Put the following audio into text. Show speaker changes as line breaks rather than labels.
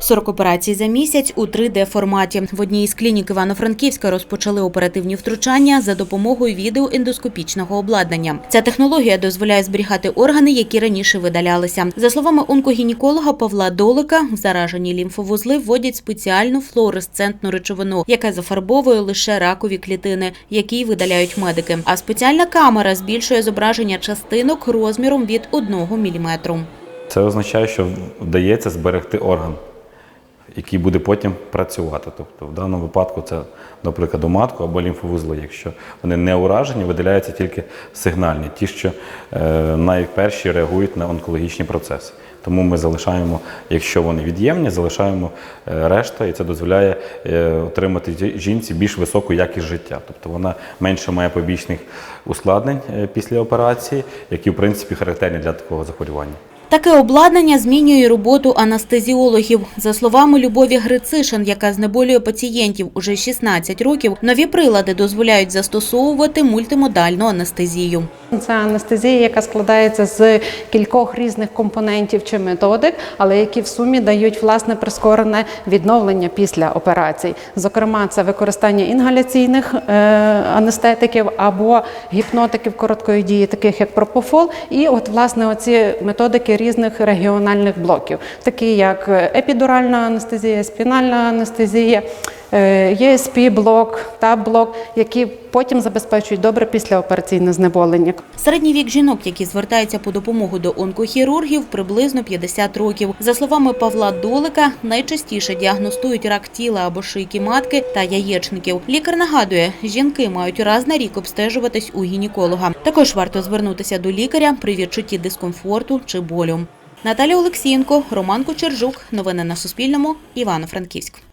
40 операцій за місяць у 3D-форматі. В одній із клінік Івано-Франківська розпочали оперативні втручання за допомогою відеоендоскопічного обладнання. Ця технологія дозволяє зберігати органи, які раніше видалялися. За словами онкогінеколога Павла Долика, в заражені лімфовузли вводять спеціальну флуоресцентну речовину, яка зафарбовує лише ракові клітини, які видаляють медики. А спеціальна камера збільшує зображення частинок розміром від 1 мм.
Це означає, що вдається зберегти орган, який буде потім працювати. Тобто в даному випадку це, наприклад, матку або лімфовузли. Якщо вони не уражені, видаляються тільки сигнальні, ті, що е, найперші реагують на онкологічні процеси. Тому ми залишаємо, якщо вони від'ємні, залишаємо е, решта, і це дозволяє е, отримати жінці більш високу якість життя. Тобто вона менше має побічних ускладнень після операції, які в принципі характерні для такого захворювання.
Таке обладнання змінює роботу анестезіологів. За словами Любові Грицишин, яка знеболює пацієнтів уже 16 років, нові прилади дозволяють застосовувати мультимодальну анестезію.
Це анестезія, яка складається з кількох різних компонентів чи методик, але які в сумі дають власне прискорене відновлення після операцій. Зокрема, це використання інгаляційних е, анестетиків або гіпнотиків короткої дії, таких як пропофол, і от власне оці методики різних регіональних блоків, такі як епідуральна анестезія, спінальна анестезія. ЄСП блок, ТАБ блок, які потім забезпечують добре післяопераційне знеболення.
Середній вік жінок, які звертаються по допомогу до онкохірургів, приблизно 50 років. За словами Павла Долика, найчастіше діагностують рак тіла або шийки матки та яєчників. Лікар нагадує, жінки мають раз на рік обстежуватись у гінеколога. Також варто звернутися до лікаря при відчутті дискомфорту чи болю. Наталя Олексієнко, Роман Кочержук. Новини на Суспільному. Івано-Франківськ.